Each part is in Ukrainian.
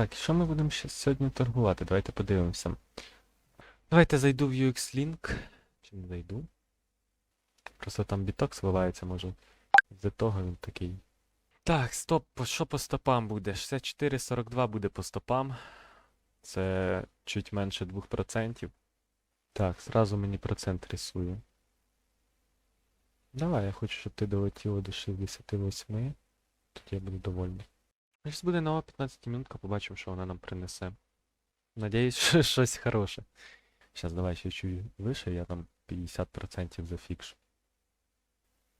Так, що ми будемо ще сьогодні торгувати? Давайте подивимося. Давайте зайду в UX-Link. Чи не зайду? Просто там біток свивається, може. З-за того він такий. Так, стоп, що по стопам буде? 64,42 буде по стопам. Це чуть менше 2%. Так, зразу мені процент рисує. Давай, я хочу, щоб ти долетіло до 68. Тоді я буду довольний. Зараз буде нова 15 минутка, побачимо, що вона нам принесе. Надіюсь, що щось хороше. Зараз давай ще чуть вище, я там 50% зафікшу.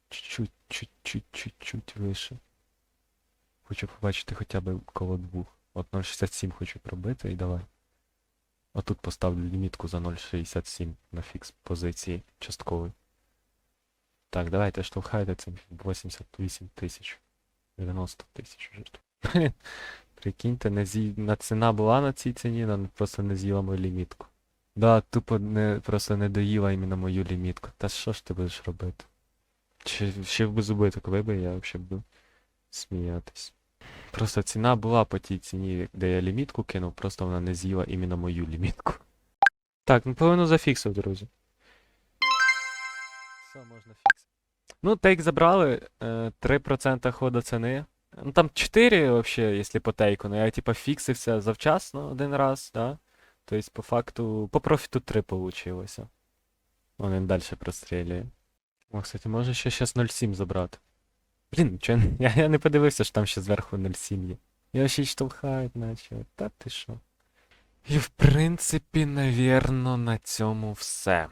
Чуть-чуть, чуть-чуть, чуть-чуть вище. Хочу побачити хоча б коло двох. От 0,67 хочу пробити і давай. Отут поставлю лімітку за 0,67 на фікс позиції часткової. Так, давайте штовхайте це 88 тисяч. 90 тисяч вже. Блін, Прикиньте, не з'ї... на ціна була на цій ціні, вона просто не з'їла мою лімітку. Да, тупо не, просто не доїла іменно мою лімітку. Та що ж ти будеш робити? Чи ще б зуби так вибив, я взагалі буду сміятись. Просто ціна була по тій ціні, де я лімітку кинув, просто вона не з'їла іменно мою лімітку. Так, ну половину зафіксив, друзі. Все, можна фіксити. Ну, тейк забрали, е, 3% ходу ціни. Ну там 4 вообще, если по тейку, но я типа фіксився завчасно один раз, да? То есть по факту, по профіту 3 получилося. Вон він далі прострілює. О, кстати, може ще щас 0,7 забрати. Блін, чо, я, я, не подивився, що там ще зверху 0,7 є. Його ще й штовхають, наче. Та ти що? І в принципі, навірно, на цьому все.